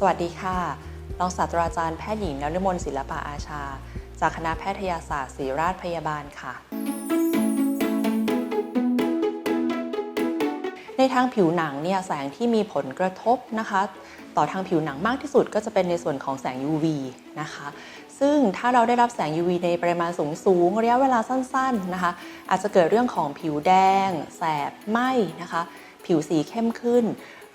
สวัสดีค่ะ รองศาสตราจารย์แพทย์หญิงนฤมลศิลปะอาชา จากคณะแพทยศาสตร์ศิริราชพยาบาลค่ะ ในทางผิวหนังเนี่ยแสงที่มีผลกระทบนะคะ ต่อทางผิวหนังมากที่สุดก็จะเป็นในส่วนของแสง UV นะคะ ซึ่งถ้าเราได้รับแสง UV ในปริมาณสูงสูงระยะเวลาสั้นๆนะคะ อาจจะเกิดเรื่องของผิวแดง แสบไหม้นะคะ ผิวสีเข้มขึ้น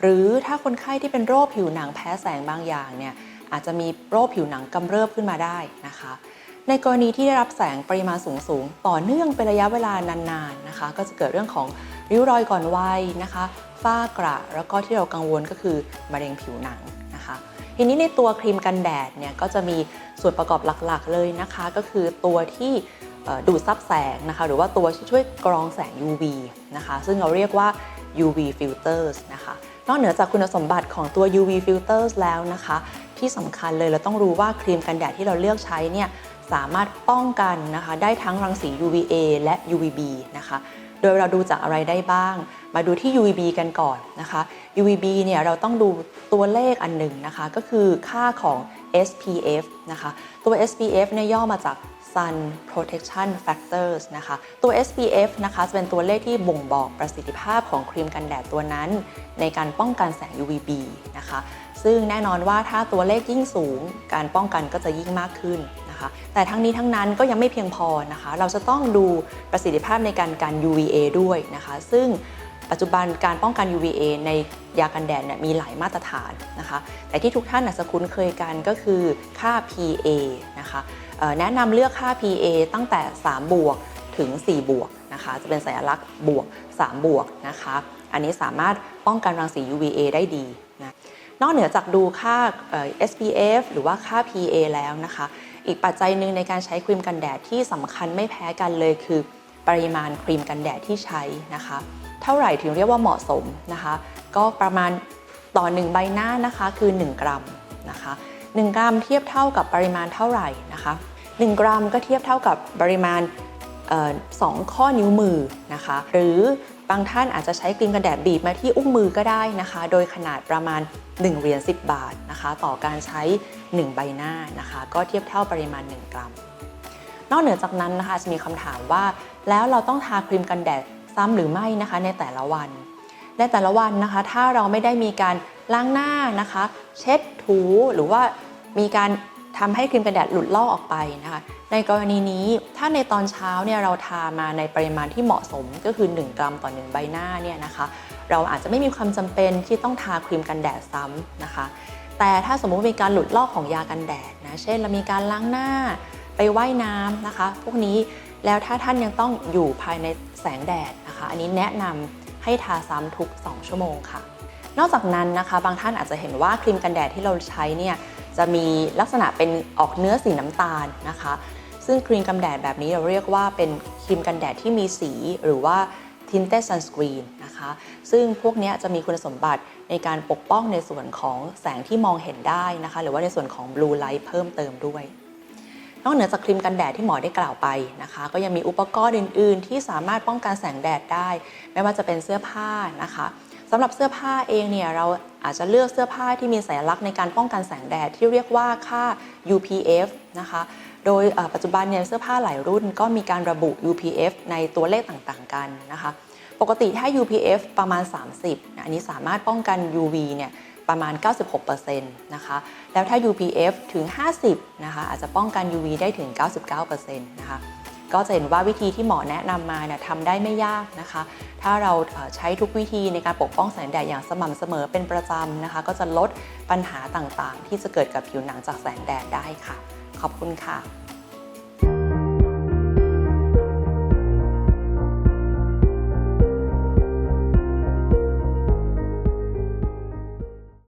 หรือถ้าคนไข้ที่เป็นโรคผิวหนังแพ้แสงบางอย่างเนี่ยอาจจะมีโรคผิวหนังกำเริบขึ้นมาได้นะคะ ในกรณีที่ได้รับแสงปริมาณสูงๆต่อเนื่องเป็นระยะเวลานานๆนะคะ ก็จะเกิดเรื่องของริ้วรอยก่อนวัยนะคะฝ้ากระแล้วก็ที่เรากังวลก็คือมะเร็งผิวหนังนะคะ ทีนี้ในตัวครีมกันแดดเนี่ยก็จะมีส่วนประกอบหลักๆเลยนะคะ ก็คือตัวที่ดูดซับแสงนะคะ หรือว่าตัวช่วยกรองแสง UV นะคะ ซึ่งเราเรียกว่า UV filters นะคะ นอกเหนือจากคุณสมบัติของตัว UV filters แล้วนะคะ ที่สำคัญเลยเราต้องรู้ว่าครีมกันแดดที่เราเลือกใช้เนี่ยสามารถป้องกันนะคะได้ทั้งรังสี UVA และ UVB นะคะ โดยเราดูจากอะไรได้บ้าง มาดูที่ UVB กันก่อนนะคะ UVB เนี่ยเราต้องดูตัวเลขอันหนึ่งนะคะ ก็คือค่าของ SPF นะคะ ตัว SPF เนี่ยย่อมาจาก Sun Protection Factors นะคะ ตัว SPF นะคะจะเป็นตัวเลขที่บ่งบอกประสิทธิภาพของครีมกันแดดตัวนั้น ในการป้องกันแสง UVB นะคะ ซึ่งแน่นอนว่าถ้าตัวเลขยิ่งสูง การป้องกันก็จะยิ่งมากขึ้นนะคะ แต่ทั้งนี้ทั้งนั้นก็ยังไม่เพียงพอนะคะ เราจะต้องดูประสิทธิภาพในการกัน UVA ด้วยนะคะ ซึ่ง ปัจจุบันการป้องกัน UVA ในยากันแดดเนี่ยมีหลายมาตรฐานนะคะ แต่ที่ทุกท่านอาจจะคุ้นเคยกันก็คือค่า PA นะคะแนะนำเลือกค่า PA ตั้งแต่ 3 บวกถึง 4 บวกนะคะ จะเป็นสัญลักษณ์บวก 3 บวกนะคะ อันนี้สามารถป้องกันรังสี UVA ได้ดีนะนอกเหนือจากดูค่า SPF หรือว่าค่า PA แล้วนะคะ อีกปัจจัยหนึ่งในการใช้ครีมกันแดดที่สำคัญไม่แพ้กันเลยคือปริมาณครีมกันแดดที่ใช้นะคะ เท่าไหร่ถึงเรียกว่าเหมาะสมนะคะ ก็ประมาณต่อ 1 ใบหน้านะคะคือ 1 กรัมนะคะ 1 กรัมเทียบเท่ากับปริมาณเท่าไหร่นะคะ 1 กรัมก็เทียบเท่ากับปริมาณออสองข้อนิ้วมือนะคะ หรือบางท่านอาจจะใช้ครีมกันแดดบีบมาที่อุ้งมือก็ได้นะคะ โดยขนาดประมาณ 1เหรียญ10 บาทนะคะ ต่อการใช้ 1 ใบหน้านะคะ ก็เทียบเท่าปริมาณ 1 กรัม นอกเหนือจากนั้นนะคะจะมีคำถามว่า แล้วเราต้องทาครีมกันแดด ซ้ำหรือไม่นะคะในแต่ละวัน ในแต่ละวันนะคะ ถ้าเราไม่ได้มีการล้างหน้านะคะ เช็ดถูหรือว่ามีการทำให้ครีมกันแดดหลุดลอกออกไปนะคะ ในกรณีนี้ถ้าในตอนเช้าเนี่ยเราทามาในปริมาณที่เหมาะสมก็คือ 1 กรัมต่อ 1 ใบหน้าเนี่ยนะคะ เราอาจจะไม่มีความจำเป็นที่ต้องทาครีมกันแดดซ้ำนะคะ แต่ถ้าสมมุติมีการหลุดลอกของยากันแดดนะ เช่นเรามีการล้างหน้าไปว่ายน้ำนะคะ พวกนี้ แล้วถ้าท่านยังต้องอยู่ภายในแสงแดดนะคะ อันนี้แนะนำให้ทาซ้ำทุก 2 ชั่วโมงค่ะ นอกจากนั้นนะคะ บางท่านอาจจะเห็นว่าครีมกันแดดที่เราใช้เนี่ยจะมีลักษณะเป็นออกเนื้อสีน้ำตาลนะคะ ซึ่งครีมกันแดดแบบนี้เราเรียกว่าเป็นครีมกันแดดที่มีสีหรือว่า tinted sunscreen นะคะ ซึ่งพวกนี้จะมีคุณสมบัติในการปกป้องในส่วนของแสงที่มองเห็นได้นะคะ หรือว่าในส่วนของ blue light เพิ่มเติมด้วย นอกเหนือจากครีมกันแดดที่หมอได้กล่าวไปนะคะ ก็ยังมีอุปกรณ์อื่น ๆ ที่สามารถป้องกันแสงแดดได้ ไม่ว่าจะเป็นเสื้อผ้านะคะสำหรับเสื้อผ้าเองเนี่ยเราอาจจะเลือกเสื้อผ้าที่มีสัญลักษณ์ในการป้องกันแสงแดดที่เรียกว่าค่า UPF นะคะโดยปัจจุบันเนี่ยเสื้อผ้าหลายรุ่นก็มีการระบุ UPF ในตัวเลขต่างๆกันนะคะ ปกติถ้า UPF ประมาณ 30นะอันนี้สามารถป้องกัน UV เนี่ย ประมาณ 96%นะคะ แล้วถ้า UPF ถึง 50 นะคะ อาจจะป้องกัน UV ได้ถึง 99%นะคะ ก็จะเห็นว่าวิธีที่หมอแนะนำมาเนี่ยทำได้ไม่ยากนะคะ ถ้าเราใช้ทุกวิธีในการปกป้องแสงแดดอย่างสม่ำเสมอเป็นประจำนะคะ ก็จะลดปัญหาต่างๆ ที่จะเกิดกับผิวหนังจากแสงแดดได้ค่ะ ขอบคุณค่ะ